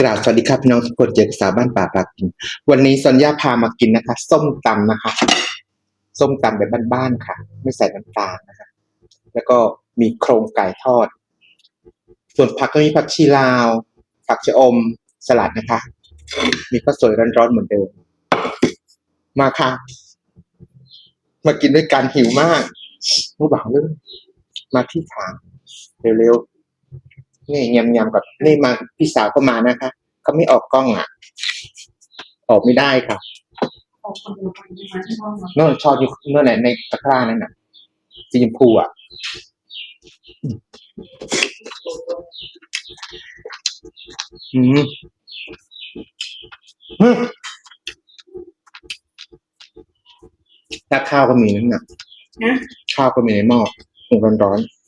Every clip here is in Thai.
กราบสวัสดีครับพี่น้องทุกคนเจอกับสาวบ้านป่าปากิน วันนี้สัญญาพามากินนะคะ ส้มตำนะคะ ส้มตำแบบบ้านๆค่ะ ไม่ใส่น้ำตาลนะคะ แล้วก็มีโครงไก่ทอด ส่วนผักก็มีผักชีลาว ผักชะอมสลัดนะคะ มีข้าวสวยร้อนๆเหมือนเดิม มาค่ะ มากินด้วยกันหิวมากผู้บ่าวเลยมาที่ถางเร็วๆ นี่ยำๆกับนี่มาพี่สาวก็มานะคะเขาไม่ออกกล้องอะ ออกไม่ได้ค่ะออกมาดูไปมาที่ห้องเนาะโน่นชอบอยู่โน่นไหนในตะกร้านั่นน่ะสีชมพูอะอืมอืมถ้าข้าวก็มีนั่นน่ะนะข้าวก็มีในหม้อหุงร้อนๆ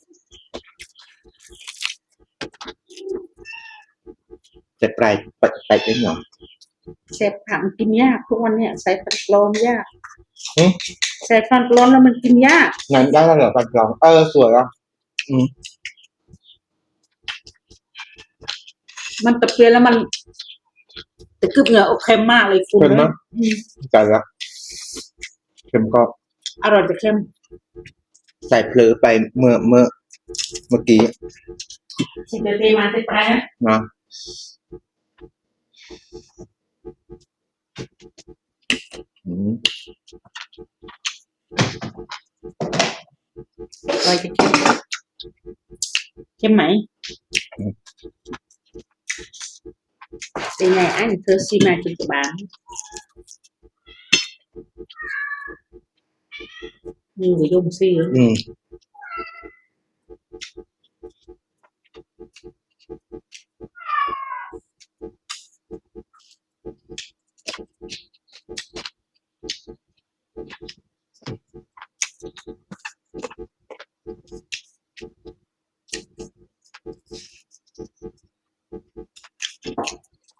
แต่ปลายปัดไปได้หน่อยใส่ผักมันกินยากทุกวันเนี่ยใส่ฟันปลอมยากอืมใส่ฟันปลอมแล้วมันกินยากงั้นได้แล้วเหรอฟันรองเออสวยอะอืมมันตะเพียนแล้วมันแต่กึบเหงื่ออกเค็มมากเลยคุณเค็มนะอืมใจละเค็มก็ อร่อยแต่เค็ม ใส่เพลอไปเมื่อเมื่อเมื่อกี้สิเดเทมาเตไปนะ นะอืมอร่อยแต่เค็มเค็มไห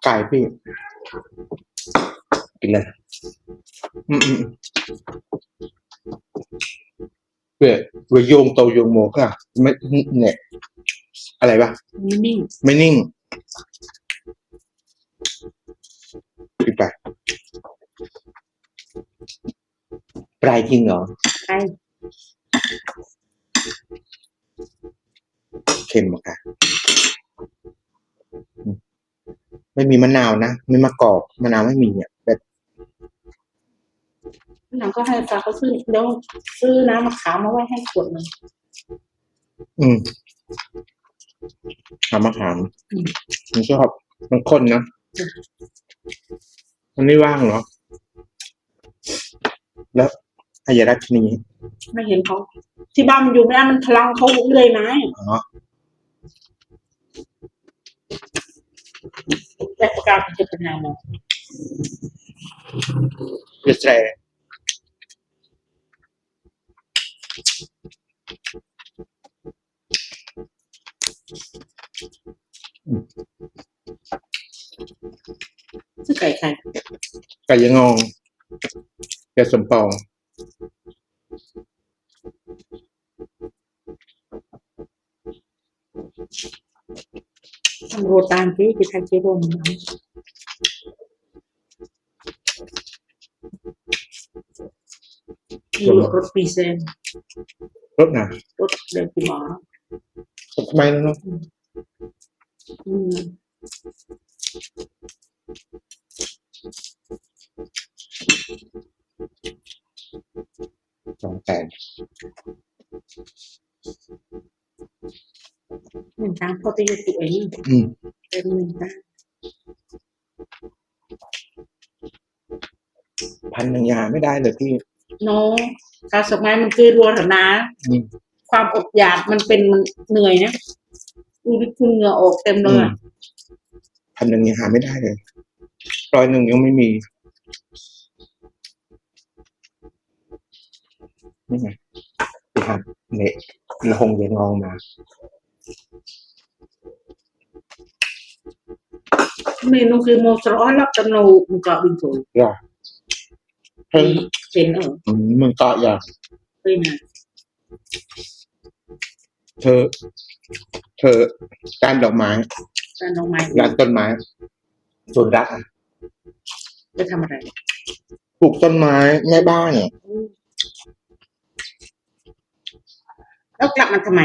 ไงอันเธอซีมากินกับบานนี่หัวยมซีอืมไก่พี่กินเลยอืมอืมอืมเปื่อยเปื่อยโยงโตโยงโมค่ะไม่เนี่ย อะไรปะมันนิ่งไม่นิ่งปิดไปปลายจริงเหรอ ใช่ ไม่มีมะนาวนะไม่มะกอกมะนาวไม่มีเนี่ยแบบหลังก็ให้ฟ้าเขาซื้อเดี๋ยวซื้อน้ำมะขามมาไว้ให้ขวดหนึ่งอืมทำอาหารอืมมันชอบมันข้นนะมันไม่ว่างเหรอ แล้วอายรัชนีไม่เห็นเขาที่บ้านมันอยู่ไม่ได้มันพลังเขาเลยนะอ๋อ แต่ประกาศมันจะเป็นแนวโน้ม เดสแตรอืม ซื้อไก่ไข่ ไก่ยังงองแกสมปอง ทำโรตานที่ที่ไทยเจโรมนะมีรถปีเซ นรสหนารถเดินคุณหมอทำไมเนาะอืมสองแสนหนึ่งตังพอตีตัวเองอืมเป็นหนึ่งตังพันหนึ่งยาไม่ได้เลยพี่โน้การสมัยมันคือรัวหรอนะ อืม ความอดอยากมันเป็นมันเหนื่อยนะดูดิคุณเหงื่อออกเต็มเลยอะพันหนึ่งยังหาไม่ได้เลยร้อยหนึ่งยังไม่มีนี่ไงไปหาเนะละหงเยงองมา เมนูคือโมสร้อยรับจำนูมุกะบินโถอย่าเพิ่งเป็นเอออืมมึงเกาะอย่าเป็นนะเธอ เธอการดอกไม้การดอกไม้ร้านต้นไม้ส่วนรักอะไปทำอะไรปลูกต้นไม้แม่บ้านเนี่ยแล้วกลับมาทำไม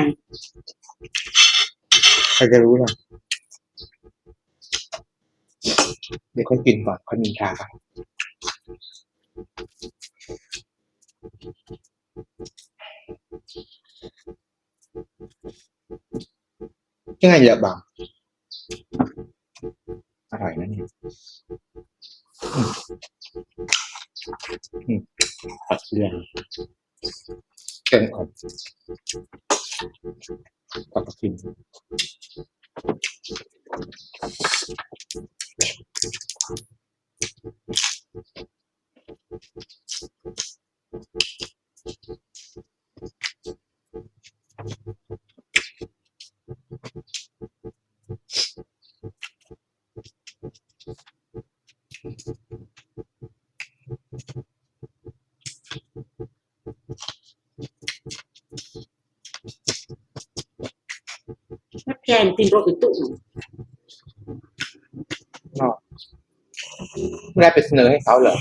ใครจะรู้ล่ะเดี๋ยวค่อยกินก่อนค่อยนินทากันยังไงเยอะบางอร่อยนะเนี่ยอืมอืมผัดเรื่องเก่งขอ แล้วแกงตีนโรกิตุหนูไม่ได้ไปเสนอให้เขาเหรอ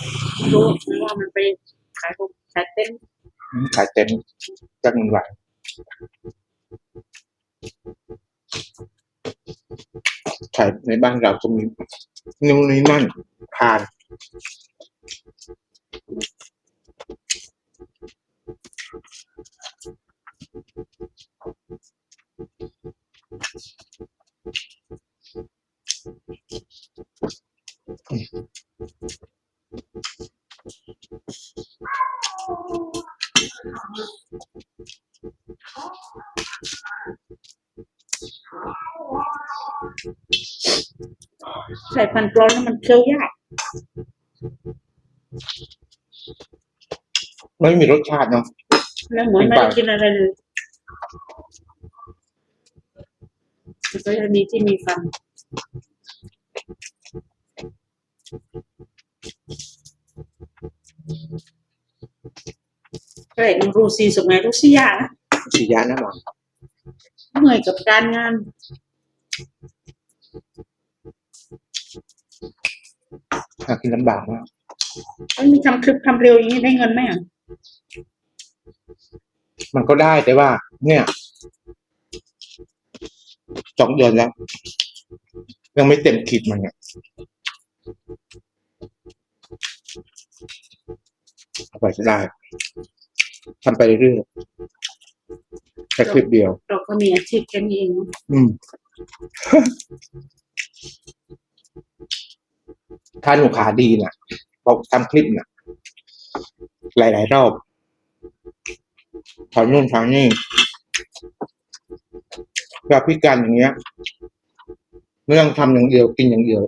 รู้ไหมว่ามันไปขายพวกขายเต้นอืมขายเต็มจังหวัดขายในบ้านเราก็มีนู่นนี่นั่นทาน ใส่พันธุ์ปลอมแล้วมันเคี้ยวยากไม่มีรสชาติเนาะแล้วเหมือนไม่ได้กินอะไรเลยมันก็จะมีที่มีฟันก็เห็นรูซีสมัยรูซียานะสียานะหมอเหนื่อยกับการงาน หากินลำบากมากไม่มีทำคลิปทำเร็วอย่างนี้ได้เงินไหมอะมันก็ได้แต่ว่า เนี่ยสองเดือนแล้ว ยังไม่เต็มขีดมันเนี่ยเอาไปจะได้ทำไปเรื่อยๆแค่คลิปเดียว เราก็มีอาชีพแค่นี้เองอืม ถ้าหนูขาดีน่ะบอกทำคลิปน่ะ หลาย ๆ รอบทำนู่นทำนี่แบบพิการอย่างเงี้ยไม่ต้องทำอย่างเดียวกินอย่างเดียว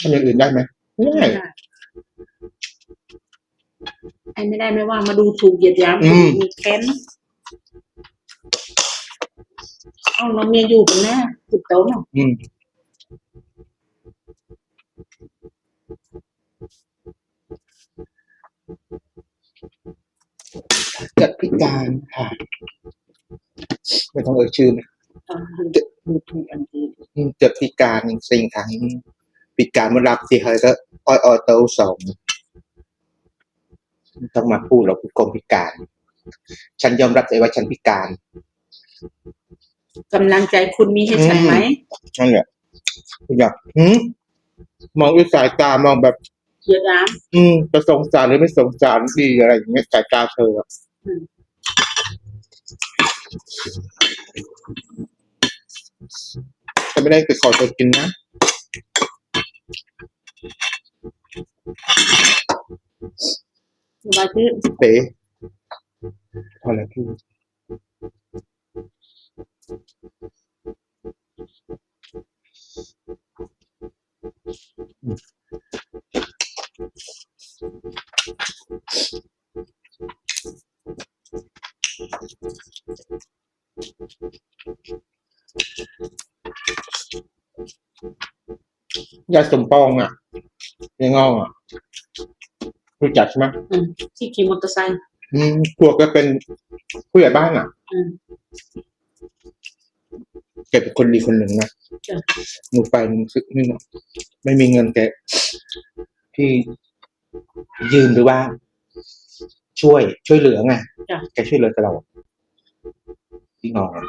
ทำอย่างอื่นได้ไหมไม่ได้ไอ้ไม่ได้ไม่ว่ามาดูถูกเหยียดหยามอืมมีแค้นเอาน้องเมียอยู่กันแน่ติดโต๊ะเนาะ อืมจัดพิการค่ะไม่ต้องเอ่ยชื่อนะเอาดูถูกอันนี้อืมเจ็บพิการสิ่งทางพิการเมื่อรับที่เคยก็อ้อยออโต้สองไม่ต้องมาพูดหรอกคนพิการ ฉันยอมรับใจว่าฉันพิการกำลังใจคุณมีให้ฉันไหมนั่นแหละอยากหืมมองด้วยสายตามองแบบ เหยียดหยามอืมจะสงสารหรือไม่สงสารดีอะไรอย่างเงี้ยสายตาเธออะอืมฉันไม่ได้ไปขอเธอกินนะสบายที่เป๋พอแล้วพี่ ยาสมปองอะยังงองอะรู้จักใช่ไหมอืมที่ขี่มอเตอร์ไซค์อืมพวกก็เป็นผู้ใหญ่บ้านอะอืมแกเป็นคนดีคนหนึ่งนะจ้ะหนูไปหนูรู้สึกนี่ไม่มีเงินแกที่ยืมหรือว่า ช่วยช่วยเหลือไงจ้ะ แกช่วยเหลือตลอด tiếng ngon ờ. rồi.